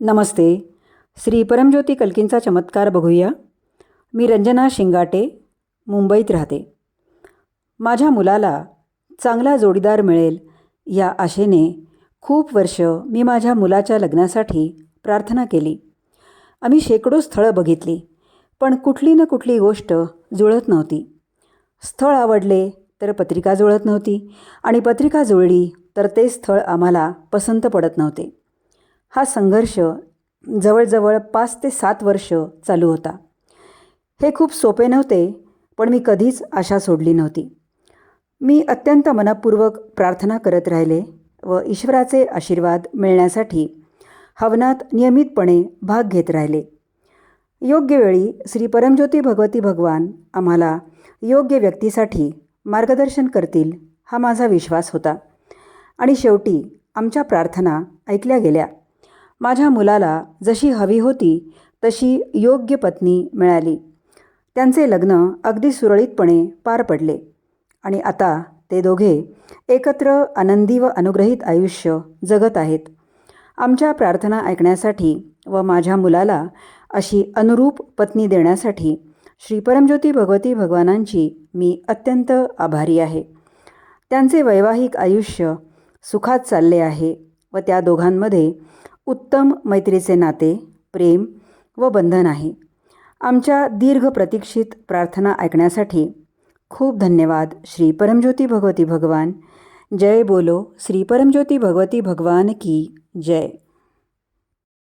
नमस्ते. श्री परमज्योती कल्कींचा चमत्कार बघूया. मी रंजना शिंगाटे मुंबईत राहते. माझ्या मुलाला चांगला जोडीदार मिळेल या आशेने खूप वर्ष मी माझ्या मुलाच्या लग्नासाठी प्रार्थना केली. आम्ही शेकडो स्थळं बघितली पण कुठली ना कुठली गोष्ट जुळत नव्हती. स्थळ आवडले तर पत्रिका जुळत नव्हती आणि पत्रिका जुळली तर ते स्थळ आम्हाला पसंत पडत नव्हते. हा संघर्ष जवळजवळ पाच ते सात वर्ष चालू होता. हे खूप सोपे नव्हते पण मी कधीच आशा सोडली नव्हती. मी अत्यंत मनपूर्वक प्रार्थना करत राहिले व ईश्वराचे आशीर्वाद मिळण्यासाठी हवनात नियमितपणे भाग घेत राहिले. योग्य वेळी श्री परमज्योती भगवती भगवान आम्हाला योग्य व्यक्तीसाठी मार्गदर्शन करतील हा माझा विश्वास होता. आणि शेवटी आमच्या प्रार्थना ऐकल्या गेल्या. माझ्या मुलाला जशी हवी होती तशी योग्य पत्नी मिळाली. त्यांचे लग्न अगदी सुरळीतपणे पार पडले. आणि आता ते दोघे एकत्र आनंदी व अनुग्रहित आयुष्य जगत आहेत. आमच्या प्रार्थना ऐकण्यासाठी व माझ्या मुलाला अशी अनुरूप पत्नी देण्यासाठी श्री परमज्योती भगवती भगवानांची मी अत्यंत आभारी आहे. त्यांचे वैवाहिक आयुष्य सुखात चालले आहे व त्या दोघांमध्ये उत्तम मैत्रीचे नाते प्रेम व बंधन आहे. आमच्या दीर्घ प्रतीक्षित प्रार्थना ऐकण्यासाठी खूप धन्यवाद श्री परमज्योती भगवती भगवान. जय बोलो श्री परमज्योती भगवती भगवान की जय.